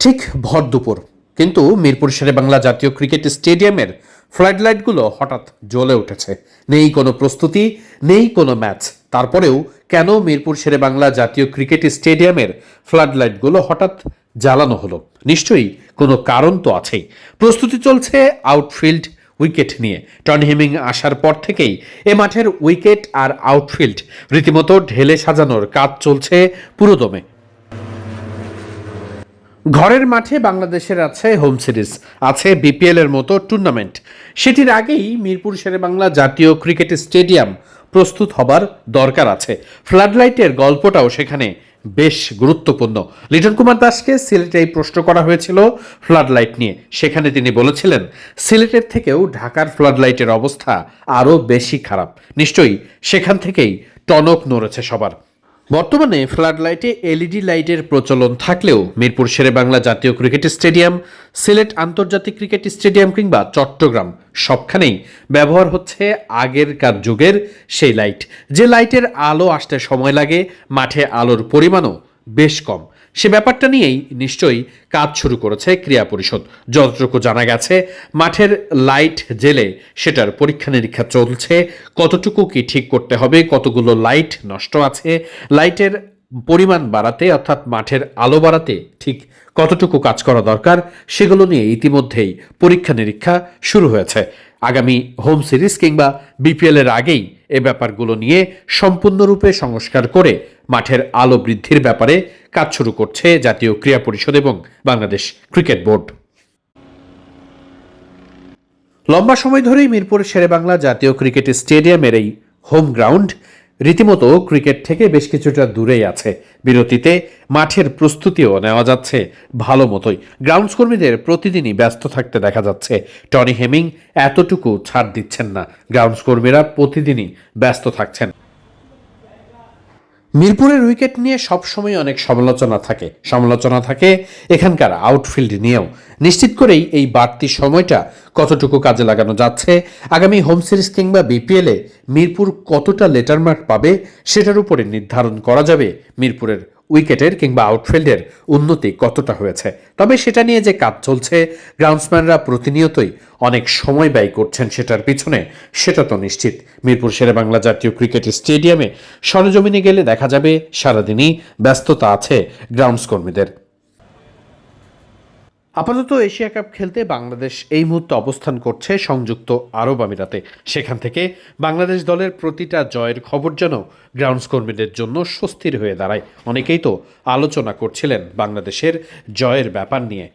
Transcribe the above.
ঠিক ভর দুপুর। কিন্তু মিরপুর শেরে বাংলা জাতীয় ক্রিকেট স্টেডিয়ামের ফ্লাড লাইটগুলো হঠাৎ জ্বলে উঠেছে। নেই কোনো প্রস্তুতি, নেই কোনো ম্যাচ। তারপরেও কেন মিরপুর বাংলা জাতীয় ক্রিকেট স্টেডিয়ামের ফ্লাড লাইটগুলো হঠাৎ জ্বালানো হলো? নিশ্চয়ই কোনো কারণ তো আছেই। প্রস্তুতি চলছে আউটফিল্ড উইকেট নিয়ে। টনি হেমিং আসার পর থেকেই এ মাঠের উইকেট আর আউটফিল্ড রীতিমতো ঢেলে সাজানোর কাজ চলছে পুরোদমে। ঘরের মাঠে বাংলাদেশের আছে হোম সিরিজ আছে বিপিএল এর মতো টুর্নামেন্ট সেটির আগেই মিরপুর শেরে বাংলা জাতীয় ক্রিকেট স্টেডিয়াম প্রস্তুত হবার দরকার আছে। ফ্লাডলাইটের গল্পটাও সেখানে বেশ গুরুত্বপূর্ণ। লিটন কুমার দাসকে সিলেটে এই প্রশ্ন করা হয়েছিল ফ্লাডলাইট নিয়ে। সেখানে তিনি বলেছিলেন, সিলেটের থেকেও ঢাকার ফ্লাডলাইটের অবস্থা আরও বেশি খারাপ। নিশ্চয়ই সেখান থেকেই টনক নড়েছে সবার। বর্তমানে ফ্লাড লাইটে এলইডি লাইটের প্রচলন থাকলেও মিরপুর শেরে বাংলা জাতীয় ক্রিকেট স্টেডিয়াম, সিলেট আন্তর্জাতিক ক্রিকেট স্টেডিয়াম কিংবা চট্টগ্রাম সবখানেই ব্যবহার হচ্ছে আগেরকার যুগের সেই লাইট। যে লাইটের আলো আসতে সময় লাগে, মাঠে আলোর পরিমাণও বেশ কম। সে ব্যাপারটা নিয়েই নিশ্চয়ই কাজ শুরু করেছে ক্রিয়া পরিষদ। যতটুকু জানা গেছে, মাঠের লাইট জেলে সেটার পরীক্ষা নিরীক্ষা চলছে। কতটুকু কি ঠিক করতে হবে, কতগুলো লাইট নষ্ট আছে, লাইটের পরিমাণ বাড়াতে অর্থাৎ মাঠের আলো বাড়াতে ঠিক কতটুকু কাজ করা দরকার, সেগুলো নিয়ে ইতিমধ্যেই পরীক্ষা নিরীক্ষা শুরু হয়েছে। আগামী হোম সিরিজ কিংবা বিপিএলের আগেই এ ব্যাপারগুলো নিয়ে সম্পূর্ণরূপে সংস্কার করে মাঠের আলো বৃদ্ধির ব্যাপারে কাজ শুরু করছে জাতীয় ক্রীড়া পরিষদ এবং বাংলাদেশ ক্রিকেট বোর্ড। লম্বা সময় ধরেই মিরপুর শেরেবাংলা জাতীয় ক্রিকেট স্টেডিয়ামের এই হোম গ্রাউন্ড রীতিমতো ক্রিকেট থেকে বেশ কিছুটা দূরেই আছে। বিরতিতে মাঠের প্রস্তুতিও নেওয়া যাচ্ছে ভালো মতোই। গ্রাউন্ডস কর্মীদের প্রতিদিনই ব্যস্ত থাকতে দেখা যাচ্ছে। টনি হেমিং এতটুকু ছাড় দিচ্ছেন না। গ্রাউন্ডস কর্মীরা প্রতিদিনই ব্যস্ত থাকছেন। মিরপুরের উইকেট নিয়ে সবসময় অনেক সমালোচনা থাকে। সমালোচনা থাকে এখানকার আউটফিল্ড নিয়েও। নিশ্চিত করেই এই বাড়তি সময়টা কতটুকু কাজে লাগানো যাচ্ছে। আগামী হোম সিরিজ কিংবা বিপিএলে মিরপুর কতটা লেটার মার্ক পাবে সেটার উপরে নির্ধারণ করা যাবে। মিরপুরের উইকেটের কিংবা আউটফিল্ডের উন্নতি কতটা হয়েছে? তবে সেটা নিয়ে যে কাজ চলছে, গ্রাউন্ডসম্যানরা প্রতিনিয়তই অনেক সময় ব্যয় করছেন সেটার পিছনে, সেটা তো নিশ্চিত। মিরপুর শেরে বাংলা জাতীয় ক্রিকেট স্টেডিয়ামে সরজমিনে গেলে দেখা যাবে সারাদিনই ব্যস্ততা আছে গ্রাউন্ডস কর্মীদের। আপাতত এশিয়া কাপ খেলতে বাংলাদেশ এই মুহূর্তে অবস্থান করছে সংযুক্ত আরব আমিরাতে। সেখান থেকে বাংলাদেশ দলের প্রতিটা জয়ের খবর যেন গ্রাউন্ডস কর্মীদের জন্য স্বস্তির হয়ে দাঁড়ায়। অনেকেই তো আলোচনা করছিলেন বাংলাদেশের জয়ের ব্যাপার নিয়ে।